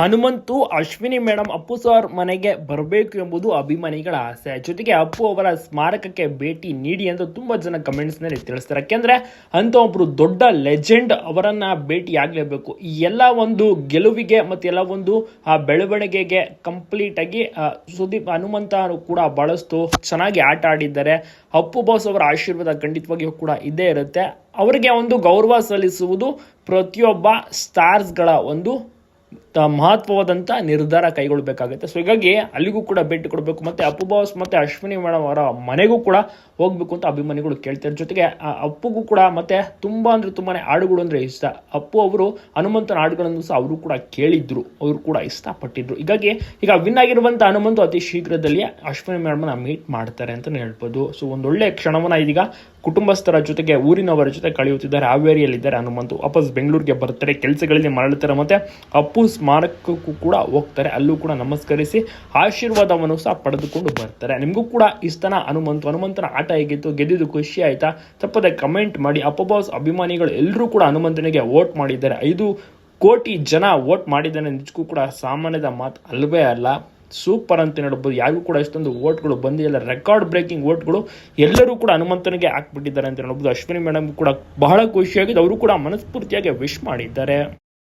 Hanumanthu, Ashwini madam Appu sir ಮನೆಗೆ ಬರಬೇಕು ಎಂಬುದು ಅಭಿಮಾನಿಗಳ ಆಸೆ. ಜೊತೆಗೆ ಅಪ್ಪು ಅವರ ಸ್ಮಾರಕಕ್ಕೆ ಭೇಟಿ ನೀಡಿ ಅಂತ ತುಂಬಾ ಜನ ಕಮೆಂಟ್ಸ್ನಲ್ಲಿ ತಿಳಿಸ್ತಾರೆ. ಯಾಕೆಂದರೆ ಅಂತ ಒಬ್ಬರು ದೊಡ್ಡ ಲೆಜೆಂಡ್ ಅವರನ್ನ ಭೇಟಿ ಆಗಲೇಬೇಕು ಈ ಎಲ್ಲ ಒಂದು ಗೆಲುವಿಗೆ ಮತ್ತೆ ಎಲ್ಲ ಒಂದು, ಆ ಬೆಳವಣಿಗೆಗೆ ಕಂಪ್ಲೀಟ್ ಆಗಿ ಸುದೀಪ್ ಹನುಮಂತ ಕೂಡ ಬಳಸ್ತು ಚೆನ್ನಾಗಿ ಆಟ ಆಡಿದ್ದಾರೆ. ಅಪ್ಪು ಬಾಸ್ ಅವರ ಆಶೀರ್ವಾದ ಖಂಡಿತವಾಗಿಯೂ ಕೂಡ ಇದ್ದೇ ಇರುತ್ತೆ. ಅವರಿಗೆ ಒಂದು ಗೌರವ ಸಲ್ಲಿಸುವುದು ಪ್ರತಿಯೊಬ್ಬ ಸ್ಟಾರ್ಸ್ಗಳ ಒಂದು ಮಹತ್ವವಾದಂಥ ನಿರ್ಧಾರ ಕೈಗೊಳ್ಳಬೇಕಾಗುತ್ತೆ ಸೊ ಹೀಗಾಗಿ ಅಲ್ಲಿಗೂ ಕೂಡ ಭೇಟಿ ಕೊಡಬೇಕು ಮತ್ತೆ ಅಪ್ಪು ಬಾಸ್ ಮತ್ತೆ ಅಶ್ವಿನಿ ಮೇಡಮ್ ಅವರ ಮನೆಗೂ ಕೂಡ ಹೋಗ್ಬೇಕು ಅಂತ ಅಭಿಮಾನಿಗಳು ಕೇಳ್ತಾರೆ. ಜೊತೆಗೆ ಅಪ್ಪುಗೂ ಕೂಡ ಮತ್ತೆ ತುಂಬ ಅಂದರೆ ತುಂಬಾನೇ ಹಾಡುಗಳು ಅಂದ್ರೆ ಇಷ್ಟ. ಅಪ್ಪು ಅವರು ಹನುಮಂತನ ಹಾಡುಗಳನ್ನು ಸಹ ಅವರು ಕೂಡ ಕೇಳಿದ್ರು. ಅವರು ಕೂಡ ಇಷ್ಟಪಟ್ಟಿದ್ರು. ಹೀಗಾಗಿ ಈಗ ವಿನ್ ಆಗಿರುವಂತ ಹನುಮಂತು ಅತಿ ಶೀಘ್ರದಲ್ಲಿ ಅಶ್ವಿನಿ ಮೇಡಮ್ನ ಮೀಟ್ ಮಾಡ್ತಾರೆ ಅಂತಲೇ ಹೇಳ್ಬೋದು. ಸೊ ಒಂದೊಳ್ಳೆ ಕ್ಷಣವನ್ನ ಇದೀಗ ಕುಟುಂಬಸ್ಥರ ಜೊತೆಗೆ ಊರಿನವರ ಜೊತೆ ಕಳೆಯುತ್ತಿದ್ದಾರೆ. ಹಾವೇರಿಯಲ್ಲಿದ್ದಾರೆ ಹನುಮಂತು. ವಾಪಸ್ ಬೆಂಗಳೂರಿಗೆ ಬರ್ತಾರೆ. ಕೆಲಸಗಳಲ್ಲಿ ಮರಳುತ್ತಾರೆ ಮತ್ತೆ ಅಪ್ಪು ಸ್ಮಾರಕಕ್ಕೂ ಕೂಡ ಹೋಗ್ತಾರೆ. ಅಲ್ಲೂ ಕೂಡ ನಮಸ್ಕರಿಸಿ ಆಶೀರ್ವಾದವನ್ನು ಸಹ ಪಡೆದುಕೊಂಡು ಬರ್ತಾರೆ. ನಿಮಗೂ ಕೂಡ ಇಷ್ಟನ ಹನುಮಂತು. ಹನುಮಂತನ ಆಟ ಹೇಗಿತ್ತು? ಗೆದ್ದಿದ್ದು ಖುಷಿ ಆಯ್ತಾ? ತಪ್ಪದೆ ಕಮೆಂಟ್ ಮಾಡಿ. ಅಪ್ಪ, ಬಾಸ್, ಅಭಿಮಾನಿಗಳು ಎಲ್ಲರೂ ಕೂಡ ಹನುಮಂತನಿಗೆ ವೋಟ್ ಮಾಡಿದ್ದಾರೆ. ಐದು ಕೋಟಿ ಜನ ವೋಟ್ ಮಾಡಿದ್ದಾನೆ. ನಿಜಕ್ಕೂ ಕೂಡ ಸಾಮಾನ್ಯದ ಮಾತು ಅಲ್ವೇ ಅಲ್ಲ. ಸೂಪರ್ ಅಂತ ಹೇಳ್ಬೋದು ಯಾರಿಗೂ ಕೂಡ ಇಷ್ಟೊಂದು ಓಟ್ಗಳು ಬಂದಿಲ್ಲ. ರೆಕಾರ್ಡ್ ಬ್ರೇಕಿಂಗ್ ಓಟ್ಗಳು ಎಲ್ಲರೂ ಕೂಡ ಹನುಮಂತನಿಗೆ ಹಾಕ್ಬಿಟ್ಟಿದ್ದಾರೆ ಅಂತ ಹೇಳ್ಬೋದು ಅಶ್ವಿನಿ ಮೇಡಮ್ ಕೂಡ ಬಹಳ ಖುಷಿಯಾಗಿದ್ದು ಅವರು ಕೂಡ ಮನಸ್ಫೂರ್ತಿಯಾಗಿ ವಿಶ್ ಮಾಡಿದ್ದಾರೆ.